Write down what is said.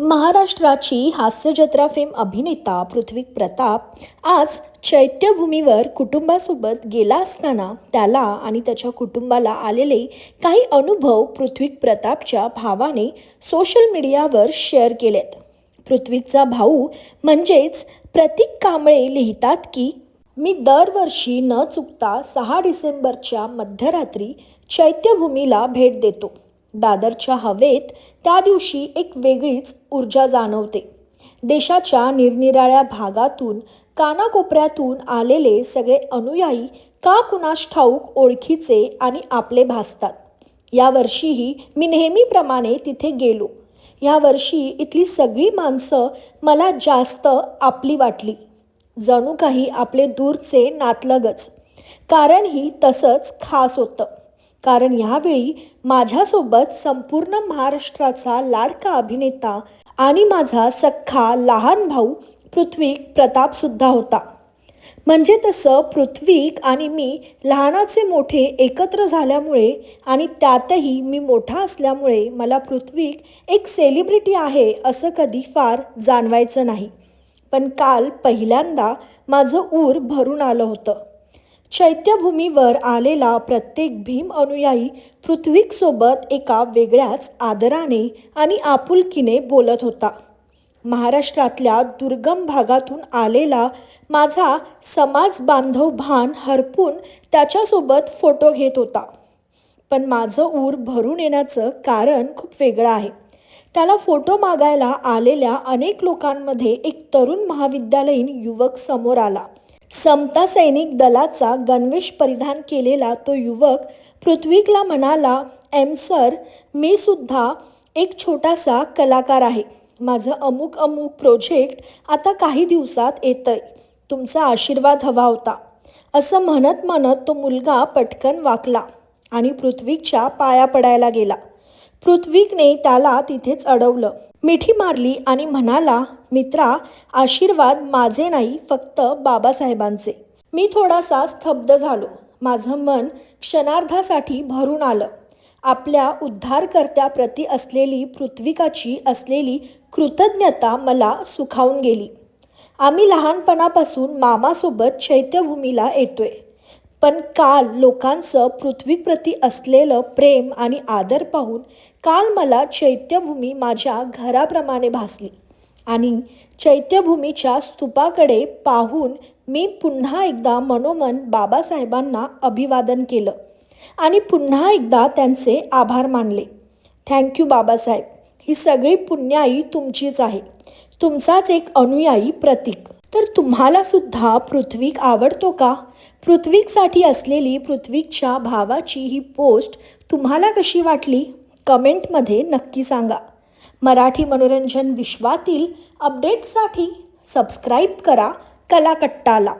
महाराष्ट्राची हास्यजत्रा फेम अभिनेता पृथ्वी प्रताप आज चैत्यभूमीवर कुटुंबासोबत गेला असताना त्याला आणि त्याच्या कुटुंबाला आलेले काही अनुभव पृथ्वी प्रतापच्या भावाने सोशल मीडियावर शेअर केलेत. पृथ्वीचा भाऊ म्हणजेच प्रतीक कांबळे लिहितात की मी दरवर्षी न चुकता सहा डिसेंबरच्या मध्यरात्री चैत्यभूमीला भेट देतो. दादरच्या हवेत त्या दिवशी एक वेगळीच ऊर्जा जाणवते. देशाच्या निरनिराळ्या भागातून कानाकोपऱ्यातून आलेले सगळे अनुयायी का कुणाश ठाऊक ओळखीचे आणि आपले भासतात? यावर्षीही मी नेहमीप्रमाणे तिथे गेलो. यावर्षी इथली सगळी माणसं मला जास्त आपली वाटली. जणू काही आपले दूरचे नातलगच. कारण ही तसंच खास होतं. कारण यावेळी माझ्यासोबत संपूर्ण महाराष्ट्राचा लाडका अभिनेता आणि माझा सख्खा लहान भाऊ पृथ्वीक प्रतापसुद्धा होता. म्हणजे तसं पृथ्वीक आणि मी लहानाचे मोठे एकत्र झाल्यामुळे आणि त्यातही मी मोठा असल्यामुळे मला पृथ्वीक एक सेलिब्रिटी आहे असं कधी फार जाणवायचं नाही. पण काल पहिल्यांदा माझं ऊर भरून आलं होतं. चैत्यभूमीवर आलेला प्रत्येक भीम अनुयायी पृथ्वीकसोबत एका वेगळ्याच आदराने आणि आपुलकीने बोलत होता. महाराष्ट्रातल्या दुर्गम भागातून आलेला माझा समाज बांधव भान हरपून त्याच्यासोबत फोटो घेत होता. पण माझं ऊर भरून येण्याचं कारण खूप वेगळं आहे. त्याला फोटो मागायला आलेल्या अनेक लोकांमध्ये एक तरुण महाविद्यालयीन युवक समोर आला. समता सैनिक दलाचा गणवेश परिधान केलेला तो युवक पृथ्वीकला म्हणाला एम सर मी सुद्धा एक छोटासा कलाकार आहे. माझं अमुक अमुक प्रोजेक्ट आता काही दिवसात येतंय. तुमचा आशीर्वाद हवा होता. असं म्हणत म्हणत तो मुलगा पटकन वाकला आणि पृथ्वीच्या पाया पडायला गेला. पृथ्वीकने त्याला तिथेच अडवलं. मिठी मारली आणि म्हणाला मित्रा आशीर्वाद माझे नाही फक्त बाबासाहेबांचे. मी थोडासा स्तब्ध झालो. माझं मन क्षणार्धासाठी भरून आलं. आपल्या उद्धारकर्त्याप्रती असलेली पृथ्वीकाची असलेली कृतज्ञता मला सुखावून गेली. आम्ही लहानपणापासून मामासोबत चैत्यभूमीला येतोय. पण काल लोकांचं पृथ्वीप्रती असलेलं प्रेम आणि आदर पाहून काल मला चैत्यभूमी माझ्या घराप्रमाणे भासली. आणि चैत्यभूमीच्या स्तूपाकडे पाहून मी पुन्हा एकदा मनोमन बाबासाहेबांना अभिवादन केलं आणि पुन्हा एकदा त्यांचे आभार मानले. थँक्यू बाबासाहेब. ही सगळी पुण्याई तुमचीच आहे. तुमचाच एक अनुयायी प्रतीक. तर तुम्हालासुद्धा पृथ्वीक आवडतो का? पृथ्वीकसाठी असलेली पृथ्वीकच्या भावाची ही पोस्ट तुम्हाला कशी वाटली? कमेंटमध्ये नक्की सांगा. मराठी मनोरंजन विश्वातील अपडेट्ससाठी सबस्क्राईब करा कलाकट्टाला.